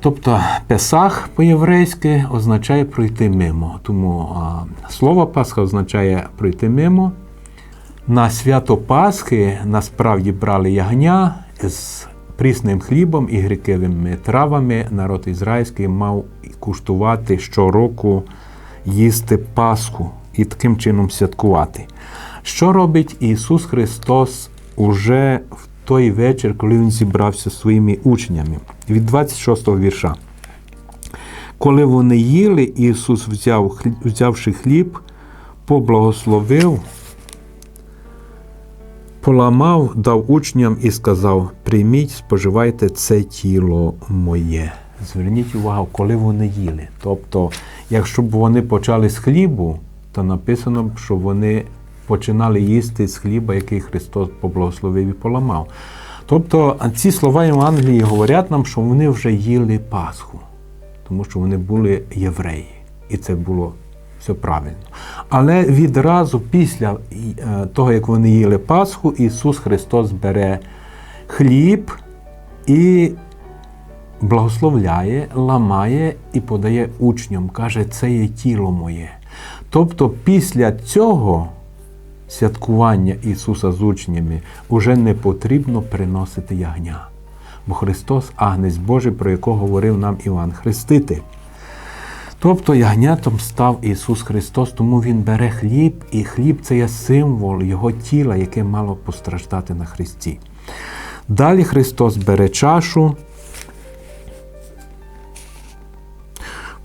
Тобто Песах по-єврейськи означає пройти мимо. Тому слово Пасха означає пройти мимо. На свято Пасхи насправді брали ягня з прісним хлібом і грикевими травами. Народ ізраїльський мав куштувати щороку їсти Пасху і таким чином святкувати. Що робить Ісус Христос уже в той вечір, коли Він зібрався зі своїми учнями? Від 26 го вірша. Коли вони їли, Ісус взяв, взявши хліб, поблагословив, поламав, дав учням і сказав: Прийміть, споживайте це тіло моє. Зверніть увагу, коли вони їли. Тобто, якщо б вони почали з хлібу, то написано б, що вони починали їсти з хліба, який Христос поблагословив і поламав. Тобто ці слова Євангелії говорять нам, що вони вже їли Пасху, тому що вони були євреї, і це було все правильно. Але відразу після е, того, як вони їли Пасху, Ісус Христос бере хліб і благословляє, ламає і подає учням, каже, це є тіло моє. Тобто після цього святкування Ісуса з учнями уже не потрібно приносити ягня. Бо Христос Агнець Божий, про якого говорив нам Іван Хреститель. Тобто ягнятом став Ісус Христос, тому Він бере хліб, і хліб це є символ Його тіла, яке мало постраждати на Христі. Далі Христос бере чашу,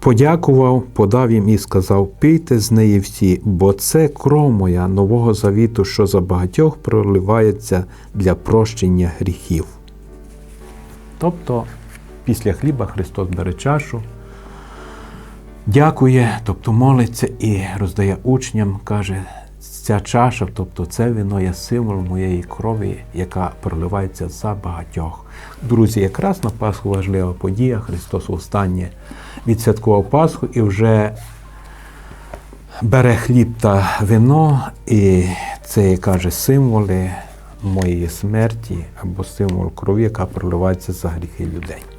подякував, подав їм і сказав: Пийте з неї всі, бо це кров моя нового завіту, що за багатьох проливається для прощення гріхів. Тобто, після хліба Христос бере чашу, дякує, тобто молиться і роздає учням, каже, ця чаша, тобто це вино є символ моєї крові, яка проливається за багатьох. Друзі, якраз на Пасху важлива подія. Христос останнє відсвяткував Пасху і вже бере хліб та вино, і це каже символи моєї смерті або символ крові, яка проливається за гріхи людей.